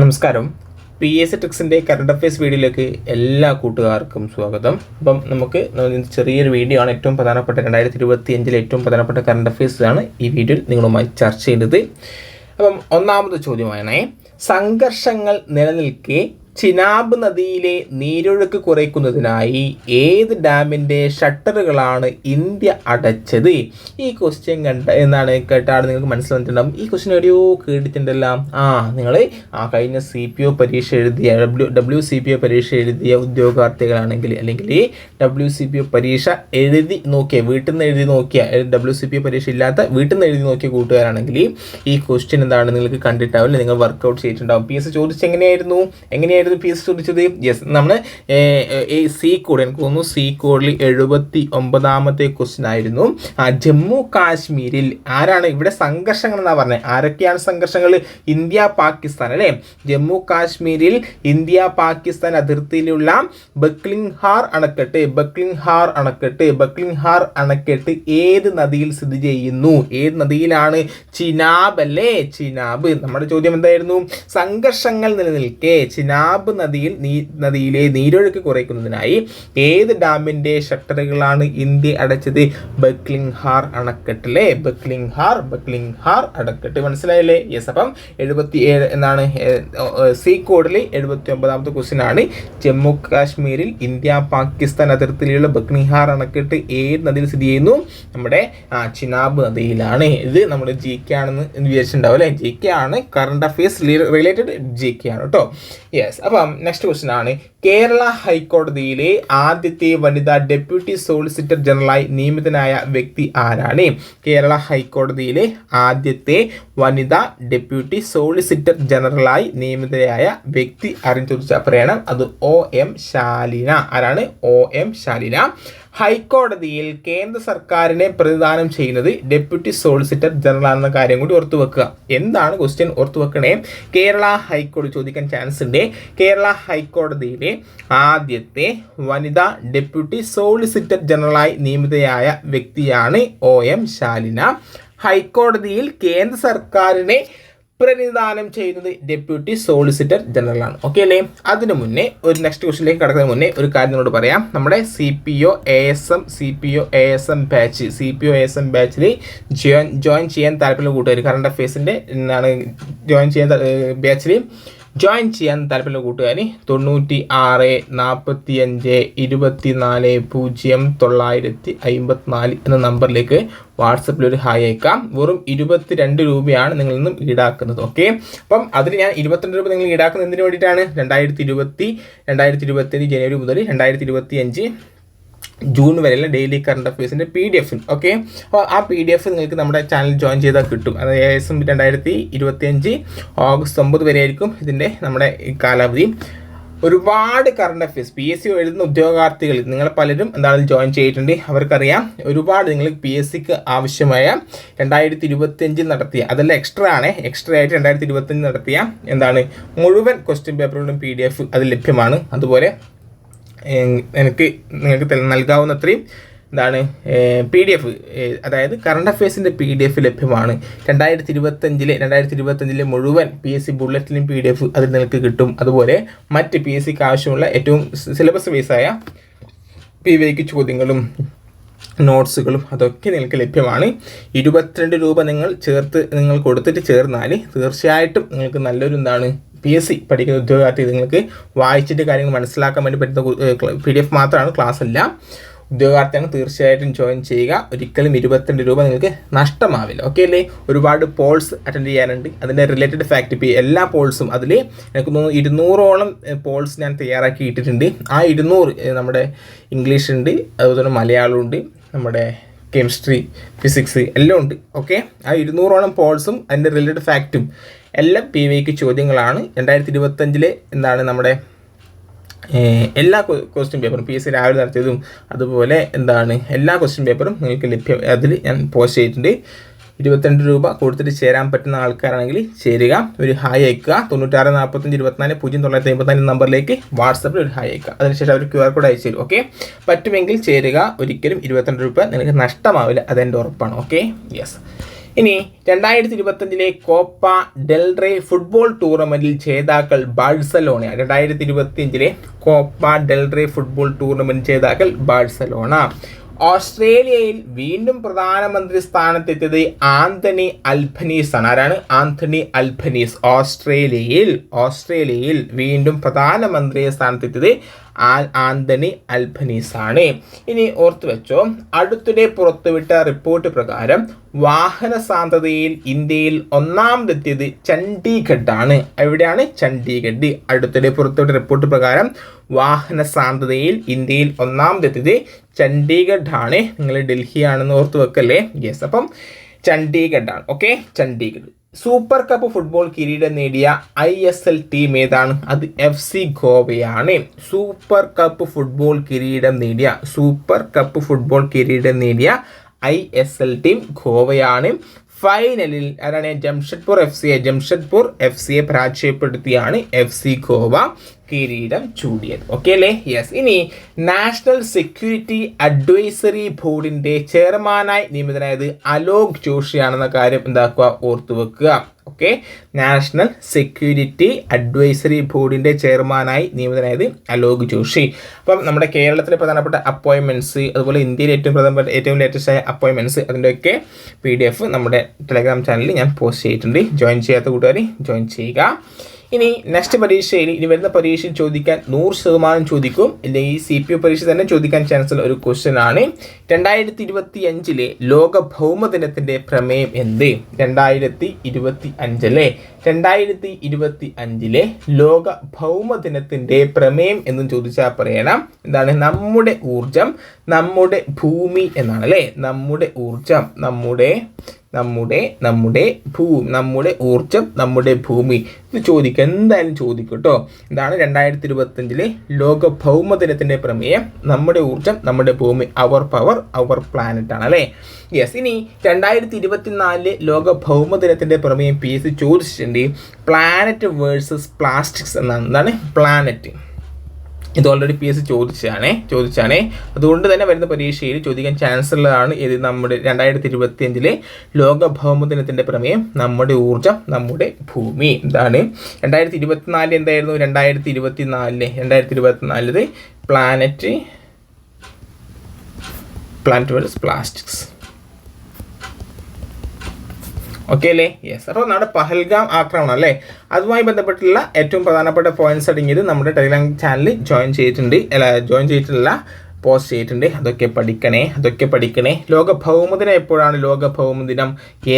നമസ്കാരം. P S C ട്രിക്സിന്റെ current affairs വീഡിയോയിലേക്ക് എല്ലാ കൂട്ടുകാർക്കും സ്വാഗതം. അപ്പം നമുക്ക് ചെറിയൊരു വീഡിയോ ആണ് ഏറ്റവും പ്രധാനപ്പെട്ട രണ്ടായിരത്തി ഇരുപത്തി അഞ്ചിലെ ഏറ്റവും പ്രധാനപ്പെട്ട കറണ്ട് അഫയേഴ്സ് ആണ് ഈ വീഡിയോയിൽ നിങ്ങളുമായി ചർച്ച ചെയ്യുന്നത് അപ്പം ഒന്നാമത് ചോദ്യമാണേ സംഘർഷങ്ങൾ നിലനിൽക്കെ ചിനാബ് നദിയിലെ നീരൊഴുക്ക് കുറയ്ക്കുന്നതിനായി ഏത് ഡാമിന്റെ ഷട്ടറുകളാണ് ഇന്ത്യ അടച്ചത്? ഈ ക്വസ്റ്റ്യൻ കണ്ട എന്നാണ് കേട്ടാണ് നിങ്ങൾക്ക് മനസ്സിലായിട്ടുണ്ടാകും ഈ ക്വസ്റ്റ്യൻ എവിടെയോ കേട്ടിട്ടുണ്ടല്ലോ. ആ നിങ്ങൾ ആ കഴിഞ്ഞ സി പി ഒ പരീക്ഷ എഴുതിയ W W C P O പരീക്ഷ എഴുതിയ ഉദ്യോഗാർത്ഥികളാണെങ്കിൽ അല്ലെങ്കിൽ ഡബ്ല്യു സി പി ഒ പരീക്ഷ എഴുതി നോക്കിയ വീട്ടിൽ നിന്ന് എഴുതി നോക്കിയ ഡബ്ല്യു സി പി ഒ പരീക്ഷ ഇല്ലാത്ത വീട്ടിൽ നിന്ന് എഴുതി നോക്കിയ കൂട്ടുകാരാണെങ്കിൽ ഈ ക്വസ്റ്റ്യൻ എന്താണ് നിങ്ങൾക്ക് കണ്ടിട്ടാവില്ല നിങ്ങൾ വർക്കൗട്ട് ചെയ്തിട്ടുണ്ടാവും. പി എസ് ചോദിച്ചെങ്ങനെയായിരുന്നു? എങ്ങനെയായിരുന്നു? പി എസ് ചോദിച്ചത് യെസ് നമ്മൾ ഈ സി കോഡ് എനിക്ക് തോന്നുന്നു സി കോഡിൽ എഴുപത്തി ഒമ്പതാമത്തെ ക്വസ്റ്റ്യൻ ആയിരുന്നു. ആ ജമ്മു കാശ്മീരിൽ ആരാണ് ഇവിടെ സംഘർഷങ്ങൾ എന്നാണ് പറഞ്ഞത് ആരൊക്കെയാണ് സംഘർഷങ്ങൾ? ഇന്ത്യ പാകിസ്ഥാൻ അല്ലേ? ജമ്മു കാശ്മീരിൽ ഇന്ത്യ പാകിസ്ഥാൻ അതിർത്തിയിലുള്ള ബക്ലിംഗ്ഹാർ അണക്കെട്ട് ബക്ലിംഗ്ഹാർ അണക്കെട്ട് ബക്ലിംഗ്ഹാർ അണക്കെട്ട് ഏത് നദിയിൽ സ്ഥിതി ചെയ്യുന്നു? ഏത് നദിയിലാണ് ചിനാബ് അല്ലേ? ചിനാബ്. നമ്മുടെ ചോദ്യം എന്തായിരുന്നു? സംഘർഷങ്ങൾ നിലനിൽക്കേ ചിനാബ് നദിയിൽ നീ നദിയിലെ നീരൊഴുക്ക് കുറയ്ക്കുന്നതിനായി ഏത് ഡാമിന്റെ ഷട്ടറുകളാണ് ഇന്ത്യ അടച്ചത്? ബക്ലിംഗ്ഹാർ അണക്കെട്ടിലെ ബക്ലിംഗ്ഹാർ ബക്ലിംഗ്ഹാർ അണക്കെട്ട്. മനസ്സിലായല്ലേ? യെസ് അപ്പം എഴുപത്തി ഏഴ് എന്നാണ് സി കോഡിൽ എഴുപത്തി ഒമ്പതാമത്തെ ക്വസ്റ്റ്യൻ ആണ് ജമ്മു കാശ്മീരിൽ ഇന്ത്യ പാകിസ്ഥാൻ അതിർത്തിയിലുള്ള ബക്ലിംഗ്ഹാർ അണക്കെട്ട് ഏത് നദിയിൽ സ്ഥിതി ചെയ്യുന്നു? നമ്മുടെ ചിനാബ് നദിയിലാണ്. ഇത് നമ്മൾ ജി കെ ആണെന്ന് വിചാരിച്ചിട്ടുണ്ടാവും അല്ലേ? ജി കെ ആണ് current affairs related G K ആണ് കേട്ടോ യെസ് അപ്പം നെക്സ്റ്റ് ക്വസ്റ്റ്യൻ ആണ്. കേരള ഹൈക്കോടതിയിലെ ആദ്യത്തെ വനിതാ ഡെപ്യൂട്ടി സോളിസിറ്റർ ജനറലായി നിയമിതനായ വ്യക്തി ആരാണ്? കേരള ഹൈക്കോടതിയിലെ ആദ്യത്തെ വനിതാ ഡെപ്യൂട്ടി സോളിസിറ്റർ ജനറലായി നിയമിതയായ വ്യക്തി ആരും ചോദിച്ചാൽ പറയണം. അത് ഒ എം ശാലിന. ആരാണ്? O M Shalina. ഹൈക്കോടതിയിൽ കേന്ദ്ര സർക്കാരിനെ പ്രതിദാനം ചെയ്യുന്നത് ഡെപ്യൂട്ടി സോളിസിറ്റർ ജനറൽ ആണെന്ന കാര്യം കൂടി ഓർത്തു വെക്കുക. എന്താണ് ക്വസ്റ്റ്യൻ ഓർത്തു വെക്കണേ? കേരള ഹൈക്കോടതി ചോദിക്കാൻ ചാൻസ് ഉണ്ട്. കേരള ഹൈക്കോടതിയിലെ ആദ്യത്തെ വനിതാ ഡെപ്യൂട്ടി സോളിസിറ്റർ ജനറലായി നിയമിതയായ വ്യക്തിയാണ് ഒ എം ശാലിന. ഹൈക്കോടതിയിൽ കേന്ദ്ര സർക്കാരിനെ പ്രതിദാനം ചെയ്യുന്നത് ഡെപ്യൂട്ടി സോളിസിറ്റർ ജനറൽ ആണ് ഓക്കെ അല്ലേ? അതിനു മുന്നേ ഒരു നെക്സ്റ്റ് ക്വസ്റ്റിലേക്ക് കടക്കുന്നതിന് മുന്നേ ഒരു കാര്യം നിങ്ങളോട് പറയാം. നമ്മുടെ C P O A S M C P O A S M batch C P O A S M ബാച്ചിൽ ജോയിൻ ജോയിൻ ചെയ്യാൻ താല്പര്യമുള്ള കൂട്ടുകാർ കറണ്ട് അഫയേഴ്സിന്റെ എന്താണ് ജോയിൻ ചെയ്യാൻ ബാച്ചിൽ ജോയിൻ ചെയ്യാൻ താല്പര്യമുള്ള കൂട്ടുകാർ തൊണ്ണൂറ്റി ആറ് നാൽപ്പത്തി അഞ്ച് ഇരുപത്തി നാല് പൂജ്യം തൊള്ളായിരത്തി അമ്പത്തിനാല് എന്ന നമ്പറിലേക്ക് വാട്സപ്പിൽ ഒരു ഹായ് അയക്കാം. വെറും ഇരുപത്തി രണ്ട് രൂപയാണ് നിങ്ങളിൽ നിന്നും ഈടാക്കുന്നത്. ഓക്കെ അപ്പം അതിൽ ഞാൻ ഇരുപത്തിരണ്ട് രൂപ നിങ്ങൾ ഈടാക്കുന്നത് എന്തിനു വേണ്ടിയിട്ടാണ്? രണ്ടായിരത്തി ഇരുപത്തി രണ്ടായിരത്തി ഇരുപത്തി ജനുവരി മുതൽ രണ്ടായിരത്തി ഇരുപത്തി അഞ്ച് ജൂൺ വരെയുള്ള ഡെയിലി കറണ്ട് അഫയേഴ്സിന്റെ പി ഡി എഫും ഓക്കെ അപ്പോൾ ആ പി ഡി എഫ് നിങ്ങൾക്ക് നമ്മുടെ ചാനൽ ജോയിൻ ചെയ്താൽ കിട്ടും. അത് ഏകദേശം രണ്ടായിരത്തി ഇരുപത്തി അഞ്ച് ഓഗസ്റ്റ് ഒമ്പത് വരെ ആയിരിക്കും ഇതിന്റെ നമ്മുടെ കാലാവധി. ഒരുപാട് current affairs P S C എഴുതുന്ന ഉദ്യോഗാർത്ഥികൾ നിങ്ങൾ പലരും എന്താണ് ജോയിൻ ചെയ്തിട്ടുണ്ട്. അവർക്കറിയാം ഒരുപാട് നിങ്ങൾ പി എസ് സിക്ക് ആവശ്യമായ രണ്ടായിരത്തി ഇരുപത്തിയഞ്ചിൽ നടത്തിയ അതെല്ലാം എക്സ്ട്രാ ആണ്. എക്സ്ട്രാ ആയിട്ട് രണ്ടായിരത്തി ഇരുപത്തഞ്ചിൽ നടത്തിയ എന്താണ്? മുഴുവൻ ക്വസ്റ്റ്യൻ പേപ്പറുകളും പി ഡി എഫ് അത് ലഭ്യമാണ്. അതുപോലെ എനിക്ക് നിങ്ങൾക്ക് നൽകാവുന്ന അത്രയും എന്താണ് പി ഡി എഫ് അതായത് കറണ്ട് അഫയേഴ്സിന്റെ പി ഡി എഫ് ലഭ്യമാണ്. രണ്ടായിരത്തി ഇരുപത്തഞ്ചിലെ രണ്ടായിരത്തി ഇരുപത്തഞ്ചിലെ മുഴുവൻ പി എസ് സി ബുള്ളറ്റിലും പി ഡി എഫ് അതിൽ നിങ്ങൾക്ക് കിട്ടും. അതുപോലെ മറ്റ് പി എസ് സിക്ക് ആവശ്യമുള്ള ഏറ്റവും സിലബസ് ബേസായ പി വൈക്ക് ചോദ്യങ്ങളും നോട്ട്സുകളും അതൊക്കെ നിങ്ങൾക്ക് ലഭ്യമാണ്. ഇരുപത്തിരണ്ട് രൂപ നിങ്ങൾ ചേർത്ത് നിങ്ങൾ കൊടുത്തിട്ട് ചേർന്നാൽ തീർച്ചയായിട്ടും നിങ്ങൾക്ക് നല്ലൊരു എന്താണ് പി എസ് സി പഠിക്കുന്ന ഉദ്യോഗാർത്ഥി നിങ്ങൾക്ക് വായിച്ചിട്ട് കാര്യങ്ങൾ മനസ്സിലാക്കാൻ വേണ്ടി പറ്റുന്ന പി ഡി എഫ് മാത്രമാണ് ക്ലാസ് അല്ല ഉദ്യോഗാർത്ഥിയാണ് തീർച്ചയായിട്ടും ജോയിൻ ചെയ്യുക. ഒരിക്കലും ഇരുപത്തിരണ്ട് രൂപ നിങ്ങൾക്ക് നഷ്ടമാവില്ല. ഓക്കെ അല്ലേ? ഒരുപാട് പോൾസ് അറ്റൻഡ് ചെയ്യാനുണ്ട്. അതിന്റെ റിലേറ്റഡ് ഫാക്ട് ഇപ്പോൾ എല്ലാ പോൾസും അതിൽ എനിക്ക് തോന്നുന്നു ഇരുന്നൂറോളം പോൾസ് ഞാൻ തയ്യാറാക്കി ഇട്ടിട്ടുണ്ട്. ആ ഇരുന്നൂറ് നമ്മുടെ ഇംഗ്ലീഷ് ഉണ്ട് അതുപോലെ മലയാളം ഉണ്ട് നമ്മുടെ കെമിസ്ട്രി ഫിസിക്സ് എല്ലാം ഉണ്ട്. ഓക്കെ ആ ഇരുന്നൂറോളം പോൾസും അതിന്റെ റിലേറ്റഡ് ഫാക്റ്റും എല്ലാം പി വൈക്ക് ചോദ്യങ്ങളാണ്. രണ്ടായിരത്തി ഇരുപത്തഞ്ചിലെ എന്താണ് നമ്മുടെ എല്ലാ ക്വസ്റ്റ്യൻ പേപ്പറും പി എസ് സി രാവിലെ നടത്തിയതും അതുപോലെ എന്താണ് എല്ലാ ക്വസ്റ്റ്യൻ പേപ്പറും നിങ്ങൾക്ക് ലഭ്യം അതിൽ ഞാൻ പോസ്റ്റ് ചെയ്തിട്ടുണ്ട്. ഇരുപത്തിരണ്ട് രൂപ കൊടുത്തിട്ട് ചേരാൻ പറ്റുന്ന ആൾക്കാരാണെങ്കിൽ ചേരുക. ഒരു ഹായ് അയക്കുക. തൊണ്ണൂറ്റാറ് നാൽപ്പത്തഞ്ച് ഇരുപത്തിനാല് പൂജ്യം തൊള്ളായിരത്തി അമ്പത്തിനാല് നമ്പറിലേക്ക് വാട്സപ്പിൽ ഒരു ഹായ് അയക്കുക. അതിനുശേഷം അവർ ക്യു ആർ കോഡ് അയച്ചു തരും. ഓക്കെ പറ്റുമെങ്കിൽ ചേരുക. ഒരിക്കലും ഇരുപത്തിരണ്ട് രൂപ നിങ്ങൾക്ക് നഷ്ടമാവില്ല. അതെന്റെ ഉറപ്പാണ്. ഓക്കെ യെസ് ഇനി രണ്ടായിരത്തി ഇരുപത്തഞ്ചിലെ കോപ്പ ഡെൽറേ ഫുട്ബോൾ ടൂർണമെന്റിൽ ജേതാക്കൾ ബാഴ്സലോണ. രണ്ടായിരത്തി ഇരുപത്തിയഞ്ചിലെ Copa del Rey football tournament ജേതാക്കൾ ബാഴ്സലോണ. ഓസ്ട്രേലിയയിൽ വീണ്ടും പ്രധാനമന്ത്രി സ്ഥാനത്തെത്തിയത് ആന്റണി അൽഫനീസ് ആണ്. ആരാണ്? ആന്റണി അൽഫനീസ് ഓസ്ട്രേലിയയിൽ ഓസ്ട്രേലിയയിൽ വീണ്ടും പ്രധാനമന്ത്രിയെ സ്ഥാനത്തെത്തിയത് ആന്റണി അൽബനീസ് ആണ് ഇനി ഓർത്തു വെച്ചോ അടുത്തിടെ പുറത്തുവിട്ട റിപ്പോർട്ട് പ്രകാരം വാഹന സാന്ദ്രതയിൽ ഇന്ത്യയിൽ ഒന്നാമതെത്തിയത് ചണ്ഡീഗഡ് ആണ് എവിടെയാണ്? ചണ്ഡീഗഡ്. അടുത്തിടെ പുറത്തുവിട്ട റിപ്പോർട്ട് പ്രകാരം വാഹന സാന്ദ്രതയിൽ ഇന്ത്യയിൽ ഒന്നാമതെത്തിയത് ചണ്ഡീഗഡ് ആണ് നിങ്ങൾ ഡൽഹി ആണെന്ന് ഓർത്ത് വെക്കല്ലേ? യെസ് അപ്പം ചണ്ഡീഗഡ് ആണ് okay Chandigarh. Super cup football കിരീടം നേടിയ ഐ എസ് എൽ ടീം ഏതാണ്? അത് എഫ് സി ഗോവയാണ്. സൂപ്പർ കപ്പ് ഫുട്ബോൾ കിരീടം നേടിയ സൂപ്പർ കപ്പ് ഫുട്ബോൾ കിരീടം നേടിയ ഐ എസ് എൽ ടീം ഗോവയാണ്. ഫൈനലിൽ ആരാണ്? ജംഷഡ്പൂർ എഫ് സിയെ ജംഷഡ്പൂർ എഫ് സിയെ പരാജയപ്പെടുത്തിയാണ് എഫ് സി ഗോവ. കിരീടം ചൂടിയത്. ഓക്കെ അല്ലേ? യെസ് ഇനി നാഷണൽ സെക്യൂരിറ്റി അഡ്വൈസറി ബോർഡിന്റെ ചെയർമാനായി നിയമിതനായത് അലോക് ജോഷിയാണെന്ന കാര്യം എന്താക്കുക? ഓർത്തു വെക്കുക. ഓക്കെ നാഷണൽ സെക്യൂരിറ്റി അഡ്വൈസറി ബോർഡിന്റെ ചെയർമാനായി നിയമിതനായത് അലോക് ജോഷി. അപ്പം നമ്മുടെ കേരളത്തിലെ പ്രധാനപ്പെട്ട അപ്പോയിൻമെന്റ്സ് അതുപോലെ ഇന്ത്യയിലെ ഏറ്റവും പ്രധാനപ്പെട്ട ഏറ്റവും ലേറ്റസ്റ്റ് ആയ അപ്പോയിൻമെന്റ്സ് അതിന്റെയൊക്കെ പി ഡി എഫ് നമ്മുടെ ടെലഗ്രാം ചാനലിൽ ഞാൻ പോസ്റ്റ് ചെയ്തിട്ടുണ്ട്. ജോയിൻ ചെയ്യാത്ത കൂട്ടുകാർ ജോയിൻ ചെയ്യുക. ഇനി നെക്സ്റ്റ് പരീക്ഷയിൽ ഇനി വരുന്ന പരീക്ഷയിൽ ചോദിക്കാൻ നൂറ് ശതമാനം ചോദിക്കും. അല്ലെങ്കിൽ സി പി യു പരീക്ഷ തന്നെ ചോദിക്കാൻ ചാൻസ് ഉള്ള ഒരു ക്വസ്റ്റ്യൻ ആണ്. രണ്ടായിരത്തി ഇരുപത്തി അഞ്ചിലെ ലോക ഭൗമദിനത്തിന്റെ പ്രമേയം എന്ത്? രണ്ടായിരത്തി ഇരുപത്തി അഞ്ചിലെ രണ്ടായിരത്തി ഇരുപത്തി അഞ്ചിലെ ലോക ഭൗമദിനത്തിന്റെ പ്രമേയം എന്നും ചോദിച്ചാൽ പറയണം. എന്താണ്? നമ്മുടെ ഊർജം നമ്മുടെ ഭൂമി എന്നാണ് അല്ലേ നമ്മുടെ ഊർജം നമ്മുടെ നമ്മുടെ നമ്മുടെ ഭൂ നമ്മുടെ ഊർജം നമ്മുടെ ഭൂമി. ഇത് ചോദിക്കുക എന്തായാലും ചോദിക്കും കേട്ടോ ഇതാണ് രണ്ടായിരത്തി ഇരുപത്തഞ്ചിലെ ലോക ഭൗമദിനത്തിന്റെ പ്രമേയം. നമ്മുടെ ഊർജം നമ്മുടെ ഭൂമി അവർ പവർ അവർ പ്ലാനറ്റ് ആണ് അല്ലേ? യെസ് ഇനി രണ്ടായിരത്തി ഇരുപത്തിനാലിലെ ലോക ഭൗമദിനത്തിന്റെ പ്രമേയം പി എസ് ചോദിച്ചിട്ടുണ്ട്. പ്ലാനറ്റ് വേഴ്സസ് പ്ലാസ്റ്റിക്സ് എന്നാണ്. എന്താണ്? പ്ലാനറ്റ് ഇത് ഓൾറെഡി പി എസ് സി ചോദിച്ചാണേ ചോദിച്ചാണേ. അതുകൊണ്ട് തന്നെ വരുന്ന പരീക്ഷയിൽ ചോദിക്കാൻ ചാൻസ് ഉള്ളതാണ് ഇത് നമ്മുടെ രണ്ടായിരത്തി ഇരുപത്തി അഞ്ചിലെ ലോക ഭൗമദിനത്തിന്റെ പ്രമേയം നമ്മുടെ ഊർജം നമ്മുടെ ഭൂമി. എന്താണ് രണ്ടായിരത്തി ഇരുപത്തിനാല് എന്തായിരുന്നു? രണ്ടായിരത്തി ഇരുപത്തി നാലിലെ രണ്ടായിരത്തി ഇരുപത്തിനാലിൽ planet planet versus plastics okay അല്ലേ? യെസ് അപ്പോൾ നമ്മുടെ പഹൽഗാം ആക്രമണം അല്ലേ? അതുമായി ബന്ധപ്പെട്ടുള്ള ഏറ്റവും പ്രധാനപ്പെട്ട പോയിന്റ്സ് അടങ്ങിയത് നമ്മുടെ ടെലിഗ്രാം ചാനലിൽ ജോയിൻ ചെയ്തിട്ടുണ്ട്. അല്ല ജോയിൻ ചെയ്തിട്ടുള്ള പോസ്റ്റ് ചെയ്തിട്ടുണ്ട്. അതൊക്കെ പഠിക്കണേ അതൊക്കെ പഠിക്കണേ. ലോക ഭൗമദിനം എപ്പോഴാണ് ലോക ഭൗമദിനം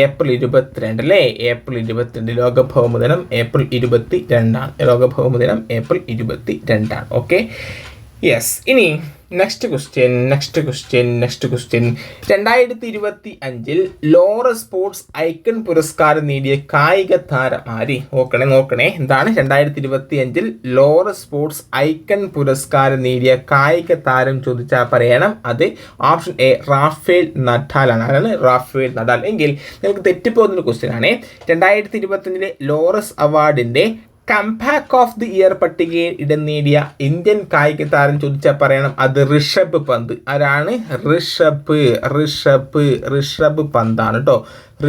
ഏപ്രിൽ ഇരുപത്തിരണ്ട് അല്ലേ? ഏപ്രിൽ ഇരുപത്തിരണ്ട് ലോക ഭൗമദിനം ഏപ്രിൽ ഇരുപത്തി രണ്ടാണ് ലോക ഭൗമദിനം ഏപ്രിൽ ഇരുപത്തി രണ്ടാണ് ഓക്കെ യെസ് ഇനി next question next question next question രണ്ടായിരത്തി ഇരുപത്തി അഞ്ചിൽ ലോറ സ്പോർട്സ് ഐക്കൺ പുരസ്കാരം നേടിയ കായിക താരം ആര് നോക്കണേ നോക്കണേ. എന്താണ്? രണ്ടായിരത്തി ഇരുപത്തി അഞ്ചിൽ ലോറ സ്പോർട്സ് ഐക്കൺ പുരസ്കാരം നേടിയ കായിക താരം ചോദിച്ചാൽ പറയണം. അത് ഓപ്ഷൻ എ റാഫേൽ നഡാലാണ്. അതാണ് റാഫേൽ നഡാൽ. എങ്കിൽ നിങ്ങൾക്ക് തെറ്റിപ്പോകുന്ന ക്വസ്റ്റ്യൻ ആണ്. രണ്ടായിരത്തി ഇരുപത്തഞ്ചിലെ ലോറസ് അവാർഡിന്റെ കംപാക്ക് ഓഫ് ദി ഇയർ പട്ടികയിൽ ഇടം നേടിയ ഇന്ത്യൻ കായിക താരം ചോദിച്ചാൽ പറയണം. അത് ഋഷഭ് പന്ത്. ആരാണ്? ഋഷഭ് ഋഷഭ് ഋഷഭ് പന്താണ് കേട്ടോ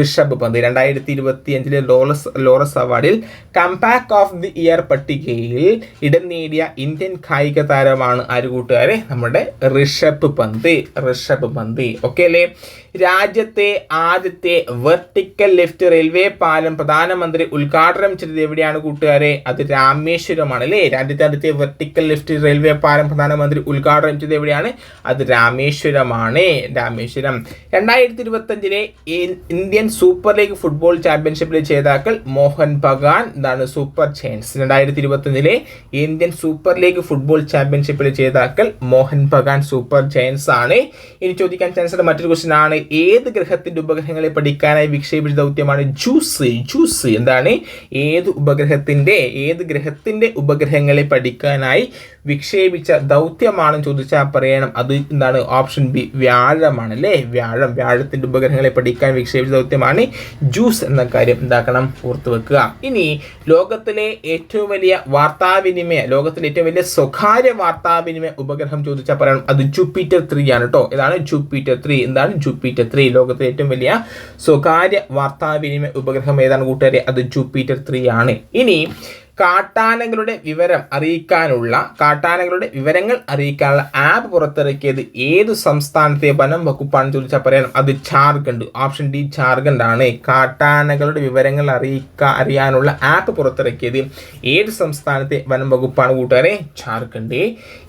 ഋഷഭ് പന്ത്. രണ്ടായിരത്തി ഇരുപത്തി അഞ്ചിലെ ലോറസ് ലോറസ് അവാർഡിൽ കംപാക്ക് ഓഫ് ദി ഇയർ പട്ടികയിൽ ഇടം നേടിയ ഇന്ത്യൻ കായിക താരമാണ് ആര് കൂട്ടുകാരെ നമ്മുടെ ഋഷഭ് പന്ത് ഋഷഭ് പന്ത്. ഓക്കെ അല്ലേ? രാജ്യത്തെ ആദ്യത്തെ വെർട്ടിക്കൽ ലിഫ്റ്റ് റെയിൽവേ പാലം പ്രധാനമന്ത്രി ഉദ്ഘാടനം ചെയ്തത് എവിടെയാണ് കൂട്ടുകാരെ? അത് രാമേശ്വരമാണ് അല്ലേ? രാജ്യത്തെ ആദ്യത്തെ വെർട്ടിക്കൽ ലിഫ്റ്റ് റെയിൽവേ പാലം പ്രധാനമന്ത്രി ഉദ്ഘാടനം ചെയ്തത് എവിടെയാണ്? അത് രാമേശ്വരമാണ്. രാമേശ്വരം. രണ്ടായിരത്തി ഇരുപത്തഞ്ചിലെ ഇന്ത്യൻ സൂപ്പർ ലീഗ് ഫുട്ബോൾ ചാമ്പ്യൻഷിപ്പിലെ ജേതാക്കൾ മോഹൻ ബഗാൻ എന്താണ് സൂപ്പർ ചെയിൻസ് രണ്ടായിരത്തി ഇരുപത്തൊന്നിലെ ഇന്ത്യൻ സൂപ്പർ ലീഗ് ഫുട്ബോൾ ചാമ്പ്യൻഷിപ്പിലെ ജേതാക്കൾ മോഹൻ ബഗാൻ സൂപ്പർ ചെയിൻസ് ആണ്. ഇനി ചോദിക്കാൻ ചാൻസ് മറ്റൊരു ക്വസ്റ്റ്യൻ ആണ്. ഏത് ഗ്രഹത്തിന്റെ ഉപഗ്രഹങ്ങളെ പഠിക്കാനായി വിക്ഷേപിച്ച ദൗത്യമാണ് ജൂസ്? ജൂസ് എന്താണ്? ഏത് ഉപഗ്രഹത്തിന്റെ ഏത് ഗ്രഹത്തിന്റെ ഉപഗ്രഹങ്ങളെ പഠിക്കാനായി വിക്ഷേപിച്ച ദൗത്യമാണെന്ന് ചോദിച്ചാൽ പറയണം. അത് എന്താണ്? ഓപ്ഷൻ ബി വ്യാഴമാണ് അല്ലേ? വ്യാഴം. വ്യാഴത്തിന്റെ ഉപഗ്രഹങ്ങളെ പഠിക്കാൻ വിക്ഷേപിച്ച ദൗത്യമാണ് ജ്യൂസ് എന്ന കാര്യം എന്താക്കണം? ഓർത്ത് വെക്കുക. ഇനി ലോകത്തിലെ ഏറ്റവും വലിയ വാർത്താവിനിമയ ലോകത്തിലെ ഏറ്റവും വലിയ സ്വകാര്യ വാർത്താവിനിമയ ഉപഗ്രഹം ചോദിച്ചാൽ പറയണം. അത് ജൂപ്പിറ്റർ ത്രീ ആണ് കേട്ടോ ഇതാണ് ജൂപ്പിറ്റർ ത്രീ. എന്താണ് ജൂപ്പിറ്റർ ത്രീ? ലോകത്തിലെ ഏറ്റവും വലിയ സ്വകാര്യ വാർത്താവിനിമയ ഉപഗ്രഹം ഏതാണ് കൂട്ടുകാരെ? അത് ജൂപ്പിറ്റർ ത്രീ ആണ്. ഇനി കാട്ടാനകളുടെ വിവരം അറിയിക്കാനുള്ള കാട്ടാനകളുടെ വിവരങ്ങൾ അറിയിക്കാനുള്ള ആപ്പ് പുറത്തിറക്കിയത് ഏത് സംസ്ഥാനത്തെ വനം വകുപ്പാണ് ചോദിച്ചാൽ പറയണം അത് ജാർഖണ്ഡ് ഓപ്ഷൻ ഡി ജാർഖണ്ഡ് ആണ് കാട്ടാനകളുടെ വിവരങ്ങൾ അറിയിക്കാൻ അറിയാനുള്ള ആപ്പ് പുറത്തിറക്കിയത് ഏത് സംസ്ഥാനത്തെ വനം വകുപ്പാണ് കൂട്ടുകാരെ? ജാർഖണ്ഡ്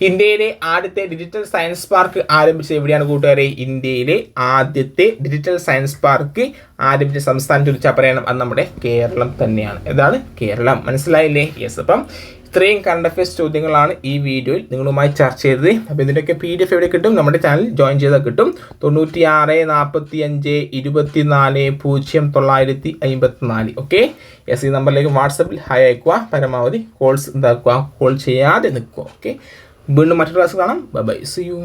ഇന്ത്യയിലെ ആദ്യത്തെ ഡിജിറ്റൽ സയൻസ് പാർക്ക് ആരംഭിച്ചത് എവിടെയാണ് കൂട്ടുകാരെ? ഇന്ത്യയിലെ ആദ്യത്തെ ഡിജിറ്റൽ സയൻസ് പാർക്ക് ആരംഭിച്ച സംസ്ഥാനം ചോദിച്ചാൽ പറയണം. അത് നമ്മുടെ കേരളം തന്നെയാണ്. ഏതാണ് കേരളം. മനസ്സിലായില്ലേ? യെസ് അപ്പം ഇത്രയും കറണ്ട് അഫയേഴ്സ് ചോദ്യങ്ങളാണ് ഈ വീഡിയോയിൽ നിങ്ങളുമായി ചർച്ച ചെയ്തത്. അപ്പോൾ ഇതിന്റെയൊക്കെ പി ഡി എഫ് എവിടെ കിട്ടും? നമ്മുടെ ചാനൽ ജോയിൻ ചെയ്താൽ കിട്ടും. തൊണ്ണൂറ്റി ആറ് നാൽപ്പത്തി അഞ്ച് ഇരുപത്തി നാല് പൂജ്യം തൊള്ളായിരത്തി അമ്പത്തി നാല് ഓക്കെ എസ് ഈ നമ്പറിലേക്ക് വാട്സപ്പിൽ ഹായ് അയക്കുക. പരമാവധി കോൾസ് ഇതാക്കുക. കോൾ ചെയ്യാതെ നിൽക്കുക. ഓക്കെ വീണ്ടും മറ്റൊരു ക്ലാസ് കാണാം. By C U